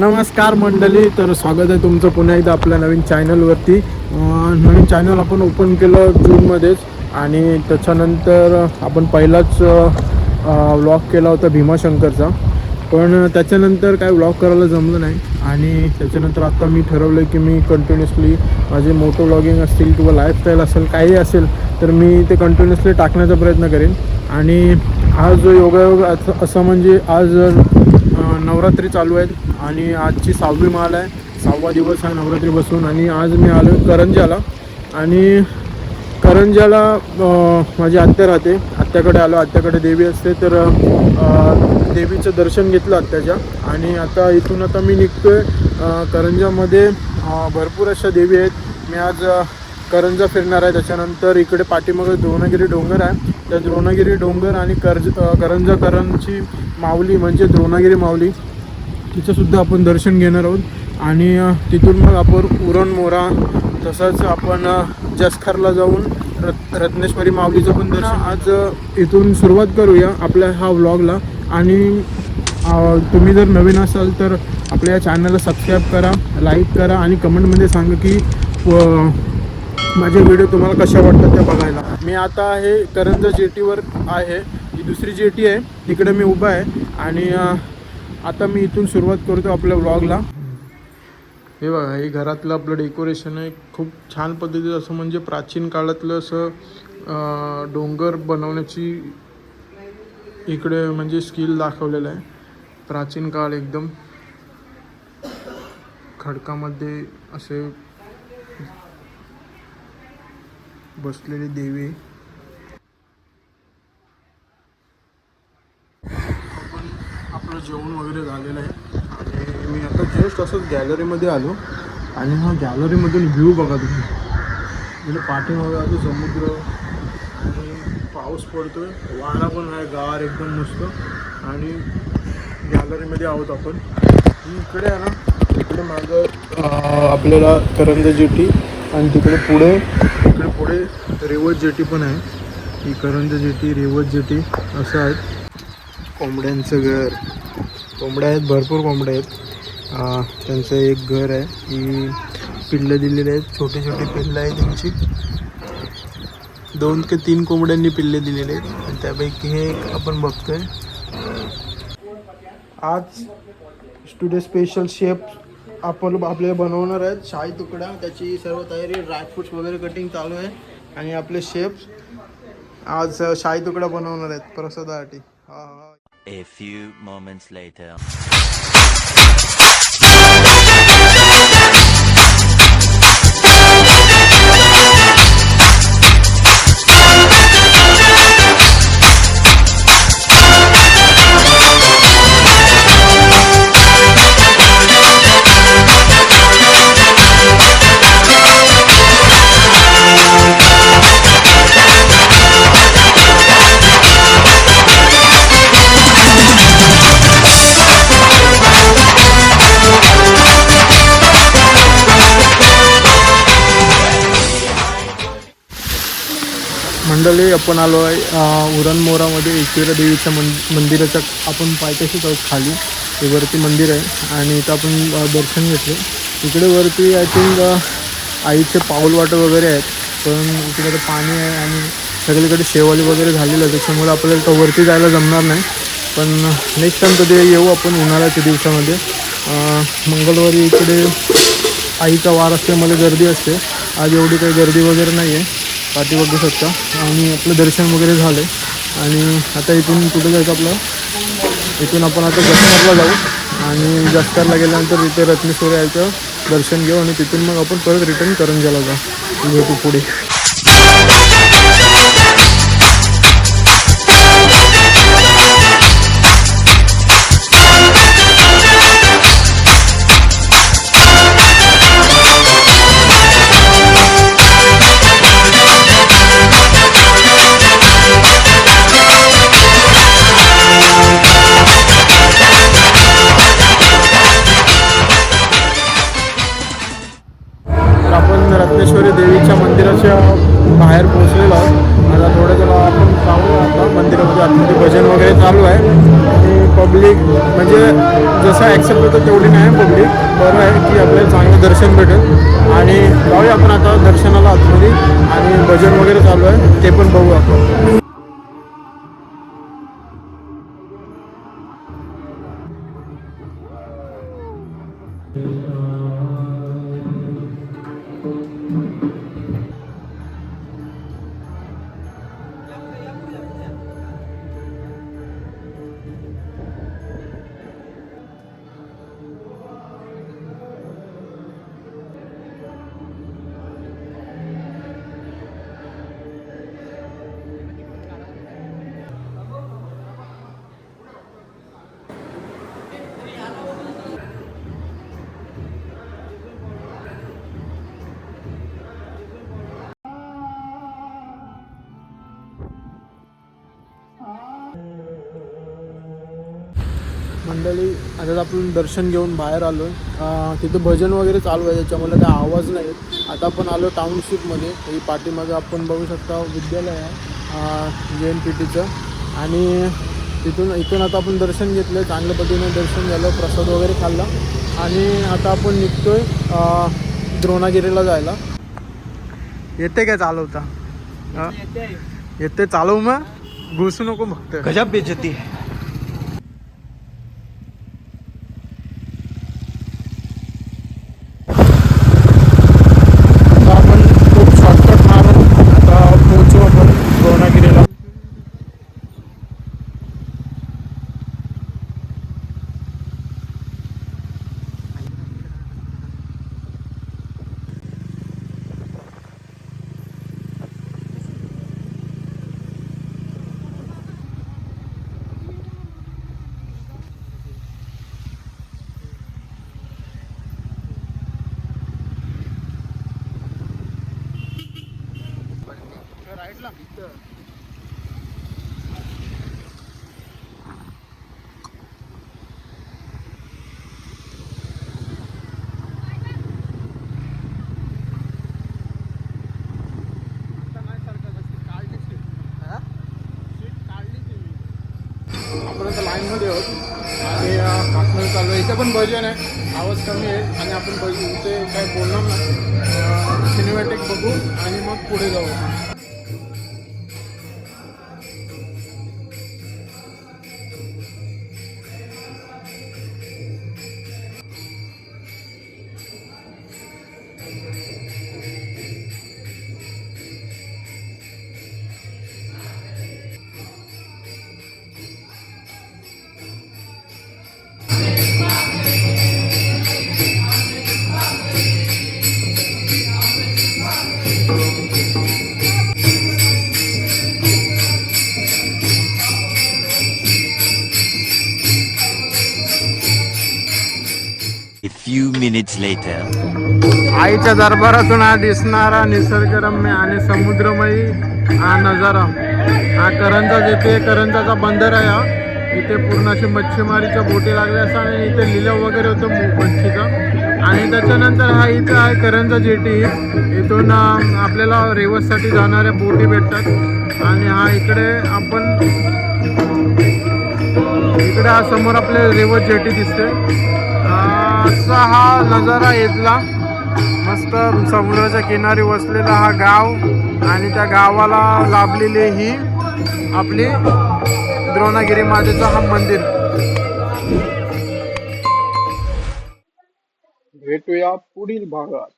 नमस्कार मंडळी तर स्वागत आहे तुमचं पुन्हा एकदा आपल्या नवीन चॅनलवरती. नवीन चॅनल आपण ओपन केलं जूनमध्येच आणि त्याच्यानंतर आपण पहिलाच व्लॉग केला होता भीमाशंकरचा. पण त्याच्यानंतर काय व्लॉग करायला जमलं नाही आणि त्याच्यानंतर आत्ता मी ठरवलं की मी कंटिन्युअसली माझे मोटो व्लॉगिंग असतील किंवा लाईफस्टाईल असेल काही असेल तर मी ते कंटिन्युअसली टाकण्याचा प्रयत्न करेन. आणि आज जो योगायोग असं- असं म्हणजे आज नवरात्री चालू आहेत आणि आजची सहावी माल आहे. सहावा दिवस आहे नवरात्री बसून आणि आज मी आलो करंजाला आणि करंजाला माझी आत्या राहते. आत्याकडे आलो आत्याकडे देवी असते तर देवीचं दर्शन घेतलं आत्याच्या. आणि आता इथून आता मी निघतो आहे करंजामध्ये भरपूर अशा देवी आहेत. मी आज करंजा फिरणार आहे. त्याच्यानंतर इकडे पाठीमागे द्रोणगिरी डोंगर आहे. त्या द्रोणगिरी डोंगर आणि कर्ज करंजा करंजाकरांची माऊली म्हणजे द्रोणगिरी माऊली. तिचंसुद्धा आपण दर्शन घेणार आहोत. आणि तिथून मग आपण उरण मोरा तसंच आपण जसखरला जाऊन रत रत्नेश्वरी माऊलीचं पण दर्शन आज इथून सुरुवात करूया आपल्या हा व्लॉगला. आणि तुम्ही जर नवीन असाल तर आपल्या या चॅनलला सबस्क्राईब करा लाईक करा आणि कमेंटमध्ये सांगा की व- माझे व्हिडिओ तुम्हाला कशा वाटतात त्या बघायला. मी आता आहे करंजा जेटीवर आहे. ही दुसरी जेटी आहे. तिकडे मी उभा आहे. आणि आता मी इथून सुरुवात करतो आपल्या व्लॉगला हे बघा हे घरातलं आपलं डेकोरेशन आहे. खूप छान पद्धतीचं असं म्हणजे प्राचीन काळातलं असं डोंगर बनवण्याची इकडे म्हणजे स्किल दाखवलेलं आहे. प्राचीन काळ एकदम. खडकामध्ये असे बसलेली देवी. आपण आपलं जेवण वगैरे झालेलं आहे. आणि मी आता जस्ट असंच गॅलरीमध्ये आलो. आणि हा गॅलरीमधून व्ह्यू बघा तुम्ही. म्हणजे पाठीमागे आलो समुद्र. आणि पाऊस पडतोय. वारा पण आहे गार एकदम मस्त. आणि गॅलरीमध्ये आहोत आपण. इकडे आहे ना इकडे मागं आपल्याला करंजा जेटी आणि तिकडे पुढे तिकडे पुढे रेवत जेटी पण आहे. ही करंज जेटी रेवत जेटी असं आहेत. कोंबड्यांचं घर. कोंबड्या आहेत भरपूर कोंबड्या आहेत. त्यांचं एक घर आहे. ही पिल्लं दिलेली आहेत. छोटी छोटी पिल्लं आहेत त्यांची. दोन ते तीन कोंबड्यांनी पिल्ले दिलेले आहेत. आणि त्यापैकी हे एक आपण बघतोय. आज स्टुडिओ स्पेशल शेप आपण आपल्याला बनवणार आहेत. शाही तुकडा त्याची सर्व तयारी ड्रायफ्रूट्स वगैरे कटिंग चालू आहे. आणि आपले शेप्स आज शाही तुकडा बनवणार आहेत प्रसादासाठी. हा हा. A few moments later. मंडळी आपण आलो आहे उरणमोरामध्ये एकविरा देवीच्या मं मंदिराच्या आपण पायथ्याशीच आहोत खाली ते वरती मंदिर आहे आणि इथं आपण दर्शन घेतले. इकडे वरती आय थिंक आईचे पाऊल वाटं वगैरे आहेत पण इकडे पाणी आहे आणि सगळीकडे शेवाली वगैरे झालेलं आहे त्याच्यामुळे आपल्याला तर वरती जायला जमणार नाही. पण नेक्स्ट टाइम कधी येऊ आपण उन्हाळ्याच्या दिवसामध्ये. मंगळवारी इकडे आईचा वार असल्यामुळे गर्दी असते. आज एवढी काही गर्दी वगैरे नाही आहे पाठी बघू शकता आणि आपलं दर्शन वगैरे झालं आणि आता इथून कुठे जायचं आपलं? इथून आपण आता जसकारला जाऊ. आणि जसकारला गेल्यानंतर इथे रत्नेश्वर यायचं. दर्शन घेऊ आणि तिथून मग आपण परत रिटर्न करंजाला जाऊ भेटू पुढे. पब्लिक म्हणजे जसं ॲक्सेप्ट होतं तेवढी नाही पब्लिक बरं आहे की आपल्याला चांगलं दर्शन भेटेल. आणि जाऊया आपण आता दर्शनाला आतमध्ये आणि भजन वगैरे चालू आहे. ते पण बघू आपण. मंडळी आता आपण दर्शन घेऊन बाहेर आलो आहे तिथं भजन वगैरे चालू आहे त्याच्यामुळे काय आवाज नाही आता आपण आलो टाउनशिपमध्ये ही पाठीमागे आपण बघू शकता विद्यालय आहे जे एन पी टीचं आणि तिथून इथून आता आपण दर्शन घेतलं चांगल्या पद्धतीने दर्शन झालं प्रसाद वगैरे खाल्ला. आणि आता आपण निघतोय अं, द्रोणागिरीला जायला. येते काय चालवता? येते. चालव मग. घुसू नको फक्त. गजब बेइज्जती है आता आपण खूप शॉर्टकट मारून आता पोहोचू आपण द्रोणागिरीला आता लाईनमध्ये आहोत. आणि आतमध्ये चालू आहे. इथे पण भजन आहे. आवाज कमी आहे. आणि आपण भजन इथे काय बोलणार नाही. सिनेमॅटिक बघू आणि मग पुढे जाऊ. Few minutes later. आईच्या दरबारातून हा दिसणारा निसर्गरम्य आणि समुद्रमयी हा नजारा हा करंजाच येथे करंजाचा बंदर आहे हा इथे पूर्ण अशी मच्छीमारीच्या बोटी लागल्या असतात आणि इथे लिलाव वगैरे होतो मच्छीचा. आणि त्याच्यानंतर हा इथे आहे करंजा जेटी. इथून आपल्याला रेवससाठी जाणाऱ्या बोटी भेटतात. आणि हा इकडे आपण इकडे हा समोर आपल्या रेवत जेटी दिसते असा हा नजारा इथला. मस्त समुद्राच्या किनारी वसलेला हा गाव आणि त्या गावाला लाभलेली ही आपली द्रोणागिरी मातेचं हा मंदिर. भेटूया पुढील भागात.